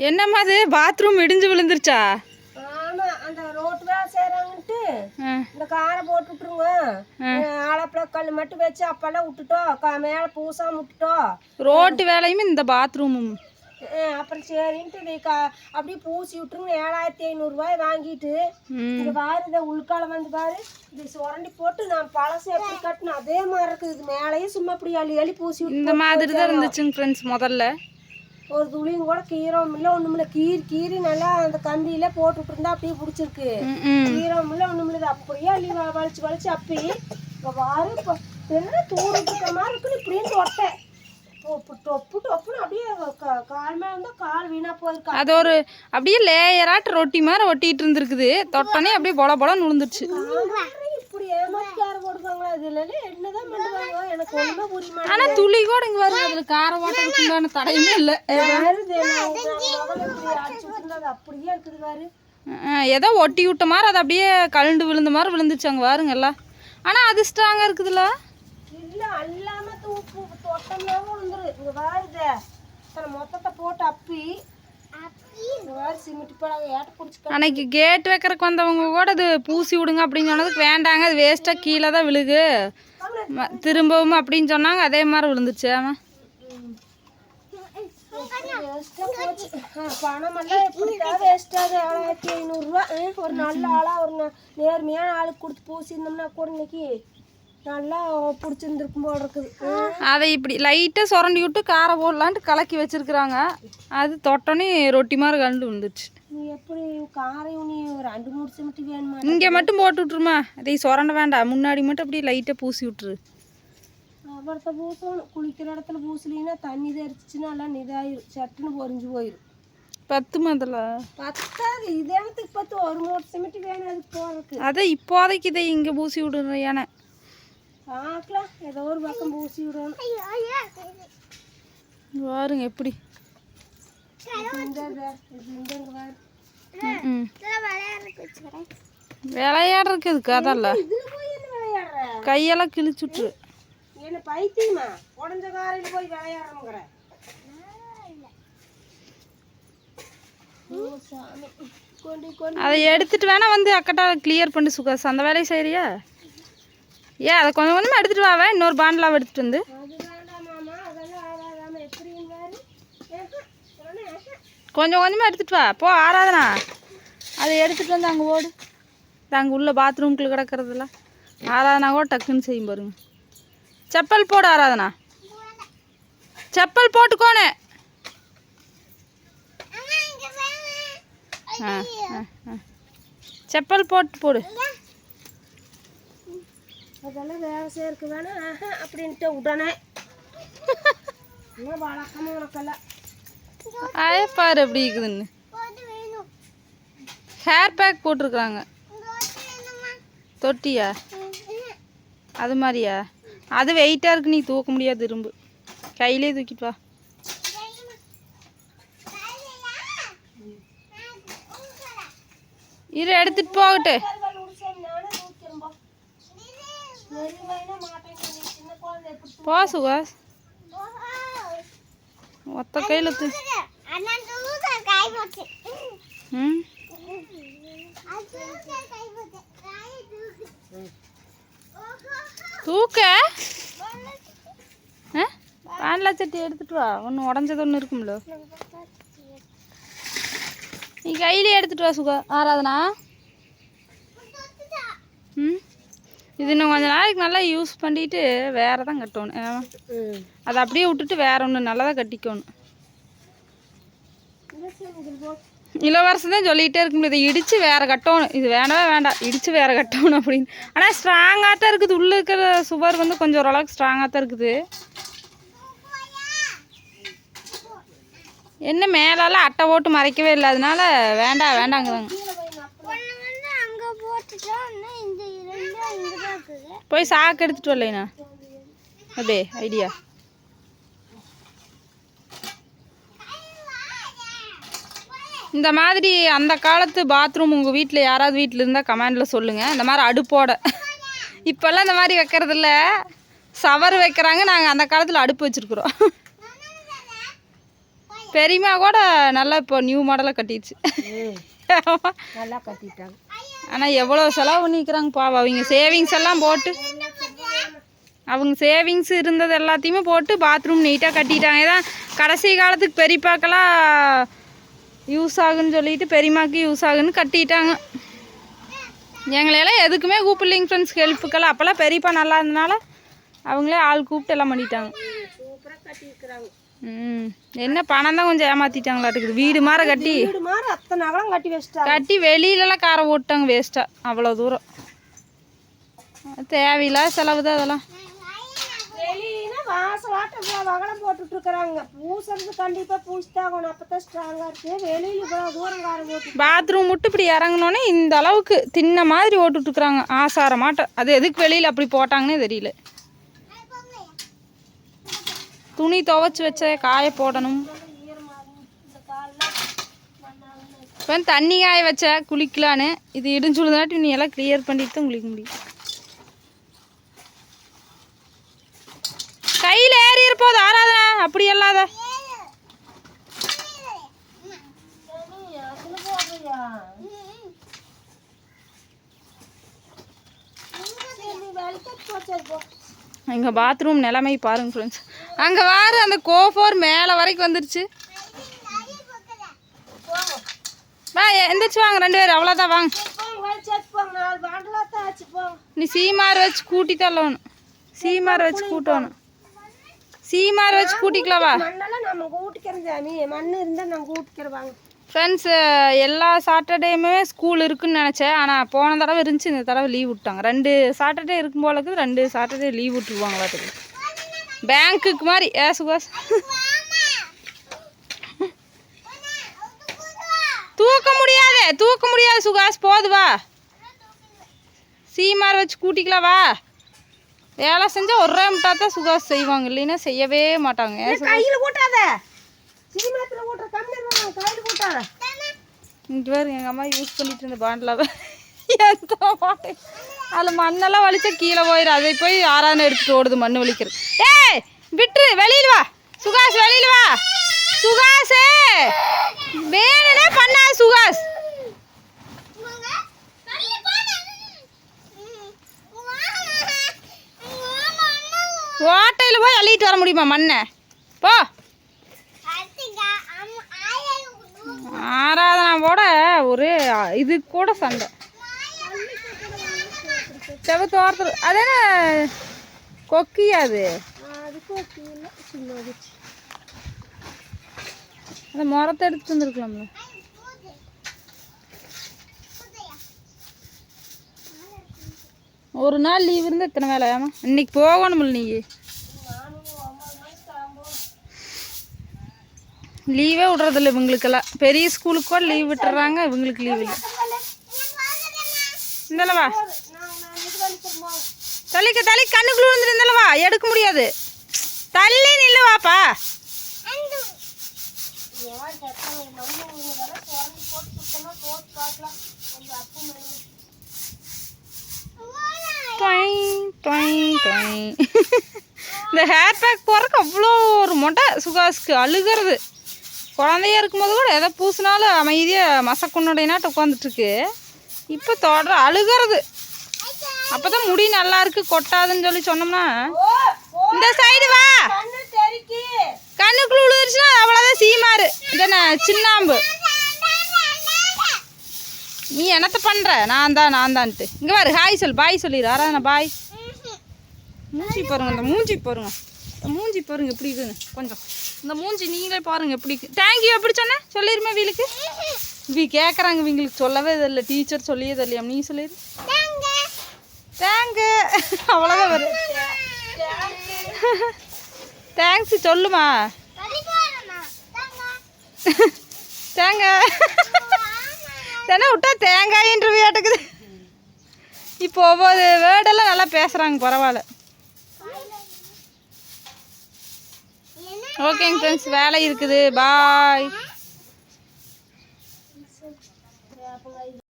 என்னம்மா அது? பாத்ரூம் இடிஞ்சு விழுந்துருச்சா? ஆமா அந்த ரோட்டு வேலை செய்யறாங்கன்ட்டு ஆ, இந்த காரை போட்டு விட்டுருங்க. ஆலப்பழ கல் மட்டும் வச்சு அப்பெல்லாம் விட்டுட்டோம். க- மேல பூசாம விட்டுட்டோம் ரோட்டு வேலையுமே இந்த பாத்ரூமும் அப்புறம் சரின்ட்டு கா- அப்படியே பூசி விட்டுருங்க. ஏழாயிரத்தி ஐநூறுரூவாய் வாங்கிட்டு. பாரு இந்த உள்காலம் வந்து பாரு. இது சுரண்டி போட்டு நான் பழசு எப்படி கட்டணும் அதே மாதிரி இருக்குது. இது மேலேயும் சும்மா இப்படி அள்ளி அள்ளி பூசி இந்த மாதிரி தான் இருந்துச்சுங்க ஃப்ரெண்ட்ஸ் முதல்ல. ஒரு துளியும் கூட கீரம் இல்லை ஒன்றும் இல்லை. கீறி நல்லா அந்த கம்பியில போட்டு விட்டுருந்தா அப்படியே பிடிச்சிருக்கு. கீரம் இல்லை ஒன்றும் இல்லை. அப்படியே அள்ளி வ- வலிச்சு வலிச்சு அப்பி இப்போ பாரு இப்போ என்ன தூரிட்டு இருக்க மாதிரி இருக்குன்னு இப்படியே தொட்டேன். டொப்பு டொப்பு டொப்புன்னு அப்படியே கால் மேலே இருந்தால் கால் வீணா போயிருக்கா. அது ஒரு அப்படியே லேயராட்டு ரொட்டி மாதிரி ஒட்டிட்டு இருந்திருக்குது. தொட்டனே அப்படியே பொல பொலன்னு விழுந்துருச்சு இப்படி ஏமாத்திக்கார போடுவாங்களா இதுல என்னதான் பண்ணுவாங்க எனக்கு ஒண்ணுமே புரிய மாட்டேங்குது. ஆனா துளி கூட இங்க வருது. அதுல கார ஓட்டத்துக்கு உண்டான தடையுமே இல்லை. அப்படியே இருக்குது பாரு. ஏதோ ஒட்டி விட்ட மாதிரி அது அப்படியே கழுண்டு விழுந்த மாதிரி விழுந்துச்சு அங்கே பாருங்க எல்லாம். ஆனால் அது ஸ்ட்ராங்காக இருக்குதுல்ல இல்ல அல்லாம தூக்கு தொட்டம்னா விழுந்துரு இங்க பாருத மொத்தத்தை போட்டு அப்பி இங்க பாரு சிமெண்ட் பழக ஏட்ட பிடிச்சி அன்னைக்கு கேட் வைக்கிறதுக்கு வந்தவங்க கூட அது பூசி விடுங்க அப்படின்னு சொன்னதுக்கு வேண்டாங்க அது வேஸ்ட்டாக கீழே தான் விழுகு. திரும்பவும் அப்படின்னு சொன்னாங்க அதே மாதிரி விழுந்துச்சு ஆமாம் பணமெல்லாம் எப்படிதான் வேஸ்ட் ஆகுது? ஏழாயிரத்தி ஐநூறுரூவா. ஒரு நல்ல ஆளா ஒரு நேர்மையான ஆளுக்கு கொடுத்து பூசியிருந்தோம்னா கூட இன்னைக்கு நல்லா பிடிச்சிருந்துருக்கும் போல இருக்குது. அதை இப்படி லைட்டாக சுரண்டி விட்டு காரை போடலான்ட்டு கலக்கி வச்சிருக்கிறாங்க. அது தொட்டோன்னே ரொட்டி மாதிரி கலந்து விழுந்துருச்சு. நீ எப்படி காரையும் நீ ஒரு ரெண்டு மூணு சிமெண்ட் வேணுமா? இங்கே மட்டும் போட்டு விட்ருமா அதை சுரண்ட வேண்டாம். முன்னாடி மட்டும் அப்படியே லைட்டாக பூசி விட்ரு அப்புறத்த பூசணும். குளிக்கிற இடத்துல பூசலின்னா தண்ணி தெரிச்சிச்சுன்னா எல்லாம் இதாயிரும். சட்டுன்னு பொறிஞ்சு போயிடும் பத்து அதில் பத்தாது. இதே பத்து. ஒரு மூணு சிமெண்ட் வேணும் அதுக்கு போகிறதுக்கு அதை இப்போதைக்கு இதை இங்கே பூசி விடுறேன் பார்க்கலாம். ஏதோ ஒரு பக்கம் பூசி விடணும். பாருங்க எப்படி? விளையாடுறதுக்கு அதுக்கு அதல்ல. கையெல்லாம் கிழிச்சு விட்ரு என்ன பைத்தியமா? உடஞ்ச காரையில் போய் விளையாடுறோங்கிற. அதை எடுத்துட்டு வேணா வந்து அக்கட்டா கிளியர் பண்ணி சுகாஸ் அந்த வேலையை செய்கிறியா ஏன் அதை கொஞ்சம் கொஞ்சமாக எடுத்துட்டு வாவே இன்னொரு பாண்டலாக எடுத்துட்டு வந்து. கொஞ்சம் கொஞ்சமாக எடுத்துட்டு வா. போ ஆராதனா. அதை எடுத்துட்டு வந்து அங்கே ஓடு. அங்கே உள்ள பாத்ரூம்குள்ளே கிடக்கிறதுல ஆராதனா கூட டக்குன்னு செய்யும் பாருங்க. செப்பல் போடு ஆராதனா. செப்பல் போட்டுக்கோனே ஆ ஆ ஆ. செப்பல் போட்டு போடு. அதெல்லாம் வேலை செய்யறதுக்கு வேணா ஆஹா, அப்படின்ட்டு உடனே. என்ன வழக்கமா உனக்கெல்லாம் பாரு எப்படி இருக்குதுன்னு. ஹேர் பேக் போட்டிருக்காங்க தொட்டியா? அது மாதிரியா? அது வெயிட்டாக இருக்கு நீ தூக்க முடியாது இரும்பு. கையிலே தூக்கிட்டு வா. இரு எடுத்துட்டு போகட்டு. போ சுகாஸ் ஒத்த கையில் ம்? தூக்க? பாண்டலா சட்டி எடுத்துட்டு வா. ஒன்று உடஞ்சது ஒன்று இருக்கும்ல. நீ கையிலே எடுத்துட்டு வா சுகா ஆராதனா. ம்? இது இன்னும் கொஞ்ச நாளைக்கு நல்லா யூஸ் பண்ணிட்டு வேற தான் கட்டணும் அதை அப்படியே விட்டுட்டு வேற ஒன்று நல்லதாக கட்டிக்கணும். இளவரசு தான் சொல்லிகிட்டே இருக்கும் இதை இடித்து வேற கட்டணும். இது வேணவே வேண்டாம். இடித்து வேற கட்டணும் அப்படின்னு. ஆனால் ஸ்ட்ராங்காக தான் இருக்குது. உள்ளே இருக்கிற சுவர் வந்து கொஞ்சம் ஓரளவுக்கு ஸ்ட்ராங்காக தான் இருக்குது. என்ன மேலால் அட்டை போட்டு மறைக்கவே இல்லை. அதனால வேண்டாம் வேண்டாங்கிறாங்க. போய் சாக்கு எடுத்துட்டு வரலைண்ணா அப்படியே ஐடியா. இந்த மாதிரி அந்த காலத்து பாத்ரூம் உங்கள் வீட்டில் யாராவது வீட்டில் இருந்தால் கமெண்டில் சொல்லுங்கள் இந்த மாதிரி அடுப்போட. இப்போல்லாம் இந்த மாதிரி வைக்கிறதில்ல. சவர் வைக்கிறாங்க. நாங்கள் அந்த காலத்தில் அடுப்பு வச்சுருக்குறோம். பெரியம்மா கூட நல்லா இப்போ நியூ மாடலாக கட்டிடுச்சு. நல்லா கட்டிட்டாங்க. ஆனால் எவ்வளோ செலவு பண்ணிக்கிறாங்க பாவம். அவங்க சேவிங்ஸ் எல்லாம் போட்டு அவங்க சேவிங்ஸ் இருந்தது எல்லாத்தையுமே போட்டு பாத்ரூம் நீட்டாக கட்டிட்டாங்க. ஏதான் கடைசி காலத்துக்கு பெரியப்பாக்கெல்லாம் யூஸ் ஆகுன்னு சொல்லிட்டு பெரியம்மாக்கு யூஸ் ஆகுன்னு கட்டிட்டாங்க. எங்களையெல்லாம் எதுக்குமே கூப்பிடலிங்க ஃப்ரெண்ட்ஸ் ஹெல்ப்புக்கெல்லாம். அப்போல்லாம் பெரியப்பா நல்லா இருந்தனால அவங்களே ஆள் கூப்பிட்டு எல்லாம் பண்ணிட்டாங்க. ம். என்ன பணம் தான் கொஞ்சம் ஏமாத்திட்டாங்களாட்டுக்குது. வீடு மாற கட்டி. மாதிரி அத்தனை அகலம் கட்டி வச்சிட்டாங்க. கட்டி வெளியிலலாம் காரை ஓட்டாங்க வேஸ்ட்டாக அவ்வளோ தூரம். தேவையில்லாத செலவு தான் அதெல்லாம். வெளியினா வாசம் வாட்டம் அகலம் போட்டுட்டு இருக்கிறாங்க. பூசுறது கண்டிப்பா பூசித்தாகணும் அப்பதான் ஸ்ட்ராங்கா இருக்கு. வெளியில இவ்வளவு தூரம் கார போட்டு பாத்ரூம் விட்டு இப்படி இறங்கினோன்னே இந்த அளவுக்கு தின்ன மாதிரி ஓட்டுட்ருக்குறாங்க ஆசார மாட்டம் அது எதுக்கு வெளியில் அப்படி போட்டாங்கன்னே தெரியல. துணி துவைச்சி வச்ச காய போடணும். இப்போ தண்ணி காய வச்சா குளிக்கலான்னு. இது இடிஞ்சுழுதாட்டி நீ எல்லாம் கிளியர் பண்ணிட்டு தான் குளிக்க முடியும். கையில் ஏறி இருப்போது ஆறாதனா அப்படி இல்லாத. இங்கே எங்கள் பாத்ரூம் நிலைமை பாருங்க ஃப்ரெண்ட்ஸ் அங்கே வாரு அந்த கோஃபோர் மேலே வரைக்கும் வந்துருச்சு. ஆ எந்திரிச்சு வாங்க ரெண்டு பேரும். அவ்வளோதான் வாங்க. தான் நீ சீமார் வச்சு கூட்டி தள்ளணும். சீமார் வச்சு கூட்டணும். சீமார் வச்சு கூட்டிக்கலாம் வா. நம்ம சாமி மண் ஃப்ரெண்ட்ஸ் எல்லா சாட்டர்டேயுமே ஸ்கூல் இருக்குன்னு நினச்சேன். ஆனால் போன தடவை இருந்துச்சு இந்த தடவை லீவ் விட்டாங்க. ரெண்டு சாட்டர்டே இருக்கும் போலக்கு ரெண்டு சாட்டர்டே லீவ் விட்டுருவாங்களாட்டுக்கு பேங்க்குக்கு மாதிரி ஏ சுகாஸ் தூக்க முடியாது தூக்க முடியாது சுகாஸ் போது வா. சீமார் வச்சு கூட்டிக்கலாம் வா. வேலை செஞ்சால் ஒரே முட்டா தான் சுகாஸ் செய்வாங்க இல்லைன்னா செய்யவே மாட்டாங்க? கையில கூட்டாத இங்கே வேறு எங்கள் அம்மா யூஸ் பண்ணிட்டு இருந்த பாண்டில் அதில் மண்ணெல்லாம் வலிச்சா கீழே போயிடும் அதை போய் ஆறாவது எடுத்துட்டு ஓடுது மண் வலிக்கிறது. ஏய் விட்டுரு வெளியில் வா. சுகாஸ் வெளியில் வா. சுகாசே! வேணுனே பண்ணா சுகாஸ். ஓட்டையில் போய் அள்ளிட்டு வர முடியுமா மண்ணை? போ. ஆராதனாவோட ஒரு இது கூட சண்டை. செவத்து ஓரத்தில் அது என்ன? கொக்கியா அது? அந்த முறத்தை எடுத்து வந்துருக்கலாம்ல. ஒரு நாள் லீவ் இருந்தால் இத்தனை வேலை ஆமா? இன்னைக்கு போகணுமில்ல நீ. லீவே விடுறதில்ல இவங்களுக்கெல்லாம். பெரிய ஸ்கூலுக்கு கூட லீவ் விட்டுறாங்க இவங்களுக்கு லீவ் இல்லை. இந்தளவா தள்ளிக்க தள்ளி கண்ணுக்குள்ள வந்துருந்தளவா எடுக்க முடியாது. தள்ளி நில்லு வாப்பா டொய், இந்த ஹேர் பேக் போடுறதுக்கு அவ்வளோ ஒரு மொட்டை சுகாஸ்க்கு அழுகிறது. குழந்தையா இருக்கும்போது கூட எதை பூசினாலும் அமைதியாக மசக்குன்னுடையனாட்டு உட்காந்துட்ருக்கு இப்போ தொடர அழுகிறது. அப்போ தான் முடி நல்லா இருக்கு கொட்டாதுன்னு சொல்லி சொன்னோம்னா இந்த சைடு வா. கண்ணுக்குள்ள விழுந்துருச்சுன்னா அவ்வளோதான் சீமாரு. இதென்ன சின்னாம்பு. நீ என்னத்த பண்ணுற நான் தான் நான் தான்ட்டு. இங்கே பாரு ஹாய் சொல் பாய் சொல்லிடு ஆராதனா பாய். மூஞ்சி பாருங்க இந்த மூஞ்சி பாருங்க. மூஞ்சி பாருங்க எப்படி இருக்குன்னு கொஞ்சம். இந்த மூஞ்சி நீங்களே பாருங்க எப்படி தேங்க்யூ எப்படி சொன்னேன் சொல்லிருமே வீலுக்கு. வி கேட்குறாங்க இவங்களுக்கு சொல்லவே இல்லை டீச்சர் சொல்லியே தெரியலையா? நீ சொல்லிடு தேங்கு அவ்வளோதான் வரும் தேங்க்ஸ் சொல்லுமா. தேங்காய் தானே விட்டா தேங்காயின்ற ஆட்டுக்குது. இப்போ ஒவ்வொரு வேர்டெல்லாம் நல்லா பேசுகிறாங்க பரவாயில்ல. ஓகேங்க ஃப்ரெண்ட்ஸ் வேலை இருக்குது. பாய்